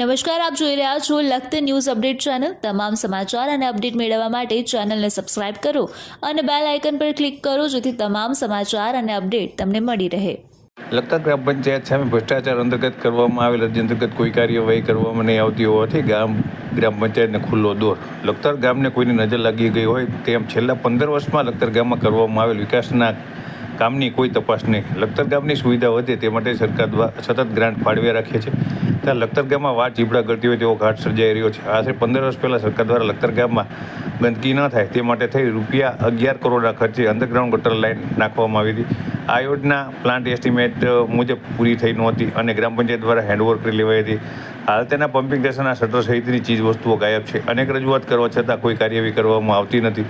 નમસ્કાર, આપ જોઈ રહ્યા છો લખત ન્યૂઝ અપડેટ ચેનલ. તમામ સમાચાર અને અપડેટ મેળવવા માટે ચેનલને સબસ્ક્રાઇબ કરો અને બેલ આઇકન પર ક્લિક કરો જેથી તમામ સમાચાર અને અપડેટ તમને મળી રહે. લગતા ગ્રામ પંચાયત સામે ભ્રષ્ટાચાર અંતર્ગત કરવામાં આવેલ અરજી અંતર્ગત કોઈ કાર્યવાહી કરવામાં નહીં આવતી હોવાથી ગામ, ગ્રામ પંચાયતને ખુલ્લો દોર. લખતર ગામને કોઈની નજર લાગી ગઈ હોય તેમ છેલ્લા પંદર વર્ષમાં લખતર ગામમાં કરવામાં આવેલ વિકાસના કામની કોઈ તપાસ નહીં. લખતર ગામની સુવિધા વધે તે માટે સરકાર દ્વારા સતત ગ્રાન્ટ ફાળવ્યા રાખે છે. ત્યાં લખતર ગામમાં વાટ ચીપડા કરતી હોય તેવો ઘાટ સર્જાઈ રહ્યો છે. આશરે પંદર વર્ષ પહેલાં સરકાર દ્વારા લખતર ગામમાં ગંદકી ન થાય તે માટે થઈ રૂપિયા અગિયાર કરોડના ખર્ચે અંડરગ્રાઉન્ડ ગટર લાઇન નાખવામાં આવી હતી. આ યોજના પ્લાન્ટ એસ્ટિમેટ મુજબ પૂરી થઈ નહોતી અને ગ્રામ પંચાયત દ્વારા હેન્ડઓવર કરી લેવાઈ હતી. હાલ તેના પમ્પિંગ સ્ટેશનના શટર સહિતની ચીજ વસ્તુઓ ગાયબ છે. અનેક રજૂઆત કરવા છતાં કોઈ કાર્યવાહી કરવામાં આવતી નથી.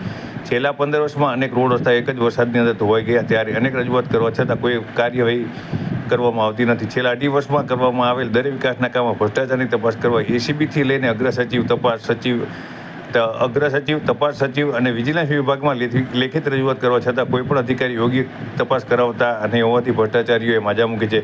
છેલ્લા પંદર વર્ષમાં અનેક રોડ રસ્તા એક જ વરસાદની અંદર ધોવાઈ ગયા. ત્યારે અનેક રજૂઆત કરવા છતાં કોઈ કાર્યવાહી કરવામાં આવતી નથી. છેલ્લા અઢી વર્ષમાં કરવામાં આવેલ દરેક વિકાસના કામમાં ભ્રષ્ટાચારની તપાસ કરવા એસીબીથી લઈને અગ્ર સચિવ તપાસ સચિવ અગ્ર સચિવ, તપાસ સચિવ અને વિજિલન્સ વિભાગમાં લેખિત રજૂઆત કરવા છતાં કોઈપણ અધિકારી યોગ્ય તપાસ કરાવતા અને હોવાથી ભ્રષ્ટાચારીઓએ માજા મૂકી છે.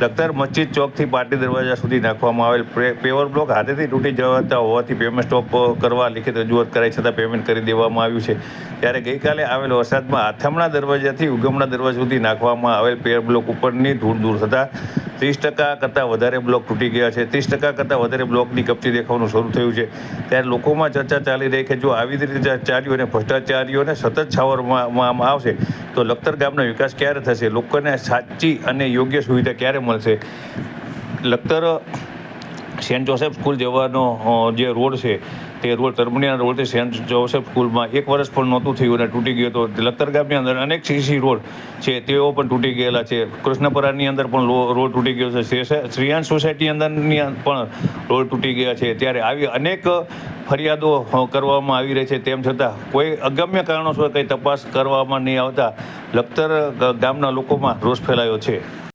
લખતર મસ્જિદ ચોકથી પાર્ટી દરવાજા સુધી નાખવામાં આવેલ પેવર બ્લોક હાથેથી તૂટી જવાતા હોવાથી પેમેન્ટ સ્ટોપ કરવા લેખિત રજૂઆત કરાઈ છતાં પેમેન્ટ કરી દેવામાં આવ્યું છે. ત્યારે ગઈકાલે આવેલ વરસાદમાં આથમણા દરવાજાથી ઉગમણા દરવાજા સુધી નાખવામાં આવેલ પેવર બ્લોક ઉપરની ધૂળ દૂર થતાં ત્રીસ ટકા કરતાં વધારે બ્લોક તૂટી ગયા છે. ત્રીસ ટકા કરતાં વધારે બ્લોકની કપચી દેખાવાનું શરૂ થયું છે. ત્યારે લોકોમાં ચર્ચા ચાલી રહી કે જો આવી રીતે ચાર્યો અને ભ્રષ્ટાચારીઓને સતત છાવરમાં આવશે, તો લખતર ગામનો વિકાસ ક્યારે થશે? લોકોને સાચી અને યોગ્ય સુવિધા ક્યારે મળશે? લખતર, સેન્ટ જોસેફ સ્કૂલ જવાનો જે રોડ છે તે રોડ તરમણીના રોડથી સેન્ટ જોસેફ સ્કૂલમાં એક વર્ષ પણ નહોતું થયું અને તૂટી ગયો હતો. લખતર ગામની અંદર અનેક સીસી રોડ છે, તેઓ પણ તૂટી ગયેલા છે. કૃષ્ણપરાની અંદર પણ રોડ તૂટી ગયો છે. શ્રેષ- સોસાયટી અંદરની પણ રોડ તૂટી ગયા છે. ત્યારે આવી અનેક ફરિયાદો કરવામાં આવી રહી છે. તેમ છતાં કોઈ અગમ્ય કારણોસર કંઈ તપાસ કરવામાં નહીં આવતા લખતર ગામના લોકોમાં રોષ ફેલાયો છે.